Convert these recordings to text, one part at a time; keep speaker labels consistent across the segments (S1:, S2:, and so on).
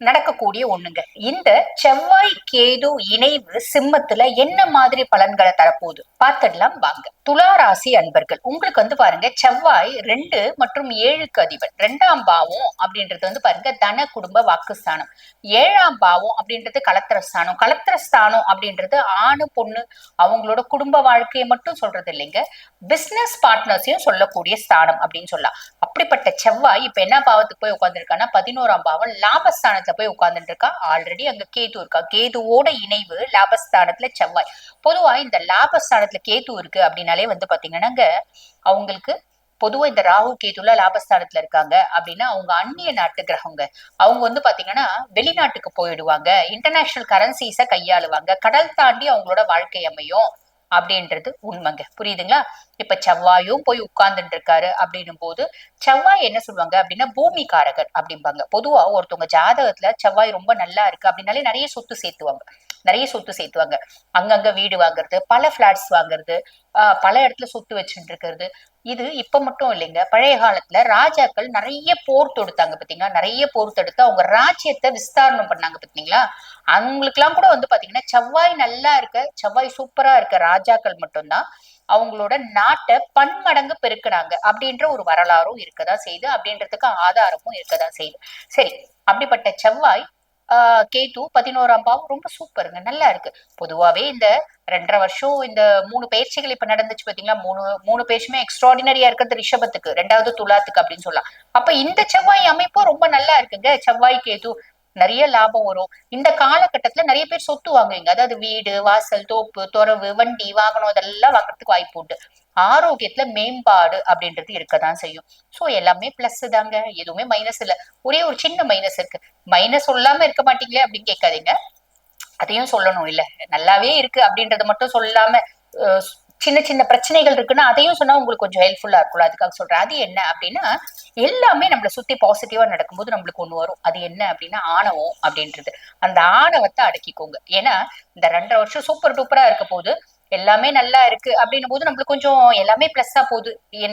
S1: நடக்கக்கூடிய ஒண்ணுங்க. இந்த செவ்வாய் கேது இணைவு சிம்மத்துல என்ன மாதிரி பலன்களை தரப்போகுது? பார்த்துடலாம் வாங்க. துலா ராசி அன்பர்கள் உங்களுக்கு வந்து பாருங்க செவ்வாய் ரெண்டு மற்றும் ஏழுக்கு அதிபர் ரெண்டாம் பாவம் அப்படின்றது வந்து பாருங்க தன குடும்ப வாக்குஸ்தானம். ஏழாம் பாவம் அப்படின்றது கலத்திரஸ்தானம். கலத்திரஸ்தானம் அப்படின்றது ஆணு பொண்ணு அவங்களோட குடும்ப வாழ்க்கையை மட்டும் சொல்றது இல்லைங்க. பிசினஸ் பார்ட்னர்ஸையும் சொல்லக்கூடிய ஸ்தானம் அப்படின்னு சொல்லலாம். அப்படிப்பட்ட செவ்வாய் இப்ப என்ன பாவத்துக்கு போய் உட்காந்துருக்கான்னா பதினோராம் பாவம் லாபஸ்தானத்துல போய் உட்கார்ந்துட்டு இருக்கா ஆல்ரெடி அங்க கேது இருக்கா. கேதுவோட இணைவு லாபஸ்தானத்துல செவ்வாய். பொதுவா இந்த லாபஸ்தானத்துல கேது இருக்கு அப்படின்னாலே வந்து பாத்தீங்கன்னா அவங்களுக்கு பொதுவா இந்த ராகு கேதுல லாபஸ்தானத்துல இருக்காங்க அப்படின்னா அவங்க அந்நிய நாட்டு கிரகங்க. அவங்க வந்து பாத்தீங்கன்னா வெளிநாட்டுக்கு போயிடுவாங்க. இன்டர்நேஷனல் கரன்சிஸ கையாளுவாங்க. கடல் தாண்டி அவங்களோட வாழ்க்கை அமையும். அப்படின்றது உண்மைங்க. புரியுதுங்களா? இப்ப செவ்வாயும் போய் உட்கார்ந்துட்டு இருக்காரு அப்படின்னும் போது செவ்வாய் என்ன சொல்லுவாங்க அப்படின்னா பூமி காரகர் அப்படிம்பாங்க. பொதுவா ஒருத்தவங்க ஜாதகத்துல செவ்வாய் ரொம்ப நல்லா இருக்கு அப்படின்னாலே நிறைய சொத்து சேர்த்துவாங்க. நிறைய சொத்து சேர்த்துவாங்க. அங்கங்க வீடு வாங்குறது பல பிளாட்ஸ் வாங்குறது ஆஹ் பல இடத்துல சொத்து வச்சுட்டு இருக்கிறது இது இப்ப மட்டும் இல்லைங்க. பழைய காலத்துல ராஜாக்கள் நிறைய போர் தொடுத்தாங்க பாத்தீங்களா? நிறைய போர் தொடுத்து அவங்க ராஜ்யத்தை விஸ்தாரணம் பண்ணாங்க பாத்தீங்களா? அவங்களுக்கு எல்லாம் கூட வந்து பாத்தீங்கன்னா செவ்வாய் நல்லா இருக்க செவ்வாய் சூப்பரா இருக்க ராஜாக்கள் மட்டும்தான் அவங்களோட நாட்டை பன்மடங்கு பெருக்கினாங்க அப்படின்ற ஒரு வரலாறும் இருக்கதான் செய்யுது அப்படின்றதுக்கு ஆதாரமும் இருக்கதான் செய்யுது சரி அப்படிப்பட்ட செவ்வாய் கேது பதினோராம் பாவம் ரொம்ப சூப்பருங்க. நல்லா இருக்கு. பொதுவாவே இந்த ரெண்டரை வருஷம் இந்த மூணு பயிற்சிகள் இப்ப நடந்துச்சு பாத்தீங்களா? மூணு மூணு பேச்சுமே எக்ஸ்ட்ராடினரியா இருக்கிறது ரிஷபத்துக்கு. ரெண்டாவது துலாத்துக்கு அப்படின்னு சொல்லலாம். அப்ப இந்த செவ்வாய் அமைப்பும் ரொம்ப நல்லா இருக்குங்க. செவ்வாய் கேது நிறைய லாபம் வரும். இந்த காலகட்டத்துல நிறைய பேர் சொத்து வாங்குவீங்க அதாவது வீடு வாசல் தோப்பு துறவு வண்டி வாகனம் இதெல்லாம் வாங்குறதுக்கு வாய்ப்பு உண்டு. ஆரோக்கியத்துல மேம்பாடு அப்படின்றது இருக்கதான் செய்யும். சோ எல்லாமே பிளஸ் தாங்க. எதுவுமே மைனஸ் இல்ல. ஒரே ஒரு சின்ன மைனஸ் இருக்கு. மைனஸ் சொல்லாம இருக்க மாட்டீங்களே அப்படின்னு கேட்காதீங்க. அதையும் சொல்லணும் இல்ல. நல்லாவே இருக்கு அப்படின்றத மட்டும் சொல்லாம சின்ன சின்ன பிரச்சனைகள் இருக்குன்னா அதையும் சொன்னா உங்களுக்கு கொஞ்சம் ஹெல்ப்ஃபுல்லா இருக்கும்ல. அதுக்காக சொல்றேன். அது என்ன அப்படின்னா எல்லாமே நம்மளை சுத்தி பாசிட்டிவா நடக்கும்போது நம்மளுக்கு ஒண்ணு வரும். அது என்ன அப்படின்னா ஆணவம் அப்படின்றது. அந்த ஆணவத்தை அடக்கிக்கோங்க. ஏன்னா இந்த ரெண்டரை வருஷம் சூப்பர் டூப்பரா இருக்க போது எல்லாமே நல்லா இருக்கு அப்படின்னும் போது நம்மளுக்கு கொஞ்சம் எல்லாமே பிளஸ்ஸா போகுது.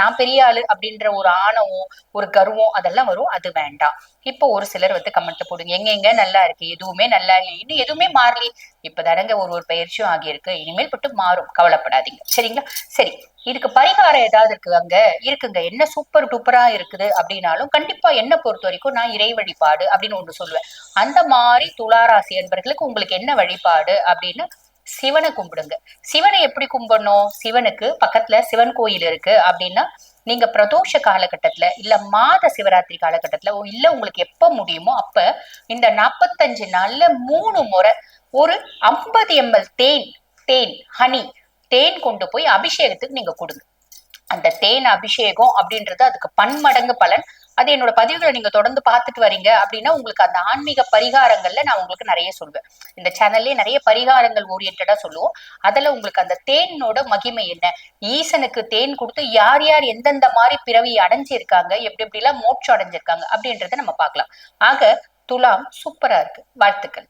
S1: நான் பெரிய ஆளு அப்படின்ற ஒரு ஆணவம் ஒரு கர்வம் அதெல்லாம் வரும். அது வேண்டாம். இப்போ ஒரு சிலர் வந்து கமெண்ட் போடுங்க. எங்க எங்க நல்லா இருக்கு? எதுவுமே நல்லா இல்லை. இன்னும் எதுவுமே மாறலி இப்பதானங்க ஒரு ஒரு பயிற்சியும் ஆகியிருக்கு. இனிமேல் பட்டு மாறும். கவலைப்படாதீங்க. சரிங்களா? சரி. இதுக்கு பரிகாரம் ஏதாவது இருக்கு அங்க? இருக்குங்க. என்ன சூப்பர் டூப்பரா இருக்குது அப்படின்னாலும் கண்டிப்பா என்ன பொறுத்த வரைக்கும் நான் இறை வழிபாடு அப்படின்னு ஒன்று சொல்லுவேன். அந்த மாதிரி துளாராசி என்பர்களுக்கு உங்களுக்கு என்ன வழிபாடு அப்படின்னு சிவனை கும்பிடுங்க. சிவனை எப்படி கும்பிடணும்? சிவனுக்கு பக்கத்துல சிவன் கோயில் இருக்கு அப்படின்னா நீங்க பிரதோஷ காலகட்டத்துல இல்ல மாத சிவராத்திரி காலகட்டத்துல இல்ல உங்களுக்கு எப்ப முடியுமோ அப்ப இந்த நாற்பத்தஞ்சு நாள்ல மூணு முறை ஒரு ஐம்பது எம்எல் தேன் தேன் ஹனி தேன் கொண்டு போய் அபிஷேகத்துக்கு நீங்க கொடுங்க. அந்த தேன் அபிஷேகம் அப்படின்றது அதுக்கு பன்மடங்கு பலன். அது என்னோட பதிவுகளை நீங்க தொடர்ந்து பார்த்துட்டு வரீங்க அப்படின்னா உங்களுக்கு அந்த ஆன்மீக பரிகாரங்கள்ல நான் உங்களுக்கு நிறைய சொல்வேன். இந்த சேனல்லே நிறைய பரிகாரங்கள் ஓரியன்டா சொல்லுவோம். அதுல உங்களுக்கு அந்த தேனோட மகிமை என்ன? ஈசனுக்கு தேன் கொடுத்து யார் யார் எந்தெந்த மாதிரி பிறவி அடைஞ்சிருக்காங்க? எப்படி எப்படி எல்லாம் மோட்சம் அடைஞ்சிருக்காங்க? அப்படின்றத நம்ம பார்க்கலாம். ஆக துலாம் சூப்பரா இருக்கு. வாழ்த்துக்கள்.